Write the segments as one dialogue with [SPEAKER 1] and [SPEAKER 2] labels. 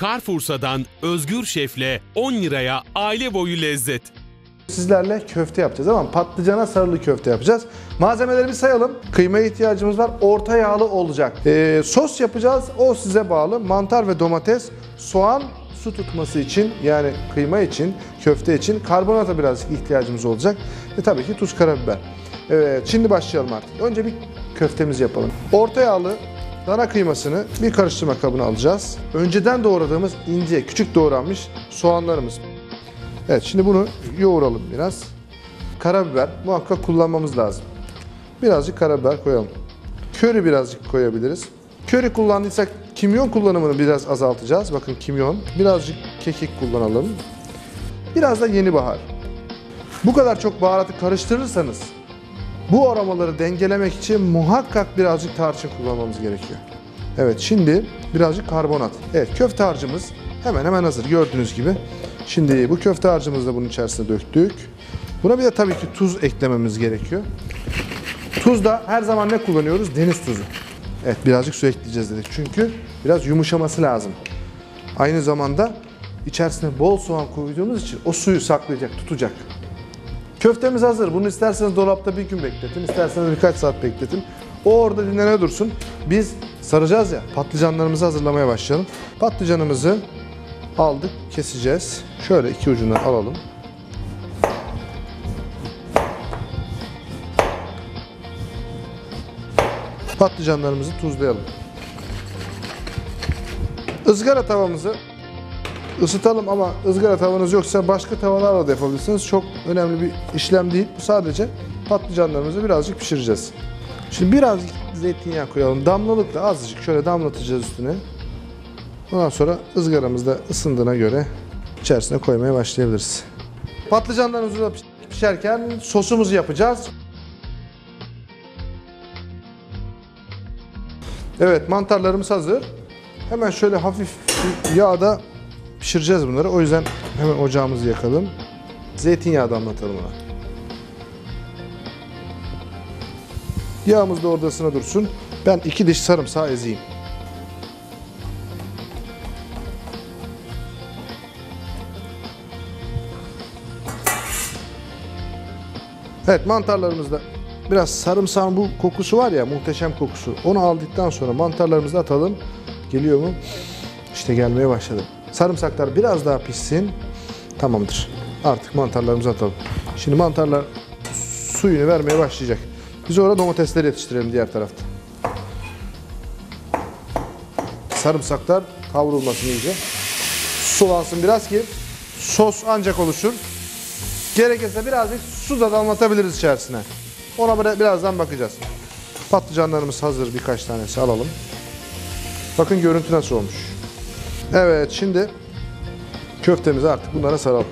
[SPEAKER 1] Carrefour'dan Özgür Şef'le 10 liraya aile boyu lezzet.
[SPEAKER 2] Sizlerle köfte yapacağız ama patlıcana sarılı köfte yapacağız. Malzemeleri bir sayalım. Kıymaya ihtiyacımız var. Orta yağlı olacak. Ee, sos yapacağız. O size bağlı. Mantar ve domates, soğan, su tutması için yani kıyma için, köfte için karbonata birazcık ihtiyacımız olacak. Ve tabii ki tuz, karabiber. Evet, şimdi başlayalım artık. Önce bir köftemizi yapalım. Orta yağlı dana kıymasını bir karıştırma kabına alacağız. Önceden doğradığımız ince, küçük doğranmış soğanlarımız. Evet şimdi bunu yoğuralım biraz. Karabiber muhakkak kullanmamız lazım. Birazcık karabiber koyalım. Köri birazcık koyabiliriz. Köri kullandıysak kimyon kullanımını biraz azaltacağız. Bakın kimyon. Birazcık kekik kullanalım. Biraz da yeni bahar. Bu kadar çok baharatı karıştırırsanız bu aromaları dengelemek için muhakkak birazcık tarçın kullanmamız gerekiyor. Evet şimdi birazcık karbonat. Evet köfte harcımız hemen hemen hazır gördüğünüz gibi. Şimdi bu köfte harcımızı da bunun içerisine döktük. Buna bir de tabii ki tuz eklememiz gerekiyor. Tuz da her zaman ne kullanıyoruz? Deniz tuzu. Evet birazcık su ekleyeceğiz dedik. Çünkü biraz yumuşaması lazım. Aynı zamanda içerisine bol soğan koyduğumuz için o suyu saklayacak, tutacak. Köftemiz hazır. Bunu isterseniz dolapta bir gün bekletin, isterseniz birkaç saat bekletin. O orada dinlene dursun. Biz saracağız ya, patlıcanlarımızı hazırlamaya başlayalım. Patlıcanımızı aldık, keseceğiz. Şöyle iki ucundan alalım. Patlıcanlarımızı tuzlayalım. Izgara tavamızı ısıtalım ama ızgara tavanız yoksa başka tavalarla da yapabilirsiniz. Çok önemli bir işlem değil. Bu sadece patlıcanlarımızı birazcık pişireceğiz. Şimdi birazcık zeytinyağı koyalım. Damlalıkla azıcık şöyle damlatacağız üstüne. Ondan sonra ızgaramız da ısındığına göre içerisine koymaya başlayabiliriz. Patlıcanlarımızı da pişerken sosumuzu yapacağız. Evet mantarlarımız hazır. Hemen şöyle hafif yağda pişireceğiz bunları. O yüzden hemen ocağımızı yakalım. Zeytinyağı damlatalım ona. Yağımız da oradasına dursun. Ben iki diş sarımsağı ezeyim. Evet mantarlarımızda biraz sarımsağın bu kokusu var ya muhteşem kokusu. Onu aldıktan sonra mantarlarımızı atalım. Geliyor mu? İşte gelmeye başladı. Sarımsaklar biraz daha pişsin. Tamamdır. Artık mantarlarımızı atalım. Şimdi mantarlar suyunu vermeye başlayacak. Biz orada domatesleri yetiştirelim diğer tarafta. Sarımsaklar kavrulmasın iyice. Sulansın biraz ki sos ancak oluşur. Gerekirse birazcık su da damlatabiliriz içerisine. Ona bira- birazdan bakacağız. Patlıcanlarımız hazır birkaç tanesi alalım. Bakın görüntü nasıl olmuş. Evet şimdi köftemizi artık bunlara saralım.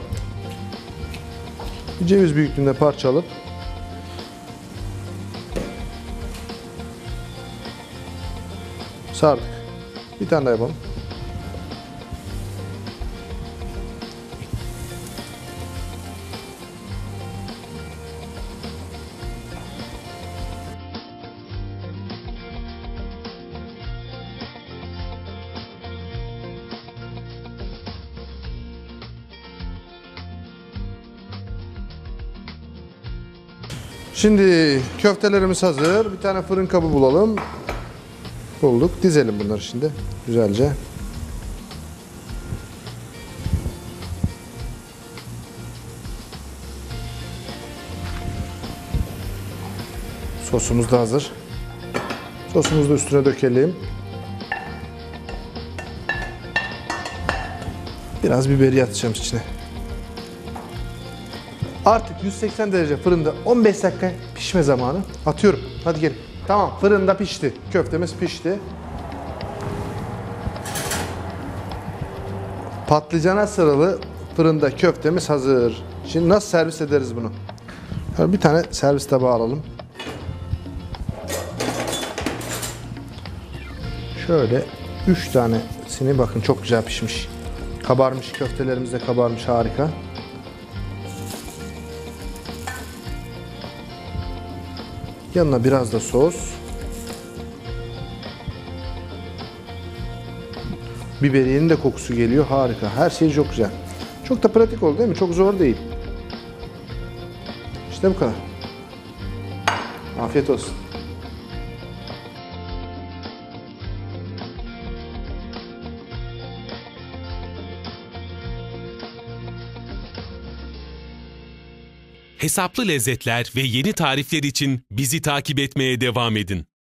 [SPEAKER 2] Bir ceviz büyüklüğünde parça sardık. Bir tane daha yapalım. Şimdi köftelerimiz hazır. Bir tane fırın kabı bulalım. Bulduk. Dizelim bunları şimdi. Güzelce. Sosumuz da hazır. Sosumuzu da üstüne dökelim. Biraz biberi atacağım içine. Artık 180 derece fırında 15 dakika pişme zamanı. Atıyorum. Hadi gelin. Tamam fırında pişti. Köftemiz pişti. Patlıcana sarılı fırında köftemiz hazır. Şimdi nasıl servis ederiz bunu? Bir tane servis tabağı alalım. Şöyle 3 tanesini bakın çok güzel pişmiş. Kabarmış köftelerimiz de kabarmış harika. Yanına biraz da sos. Biberiyenin de kokusu geliyor. Harika. Her şey çok güzel. Çok da pratik oldu değil mi? Çok zor değil. İşte bu kadar. Afiyet olsun.
[SPEAKER 1] Hesaplı lezzetler ve yeni tarifler için bizi takip etmeye devam edin.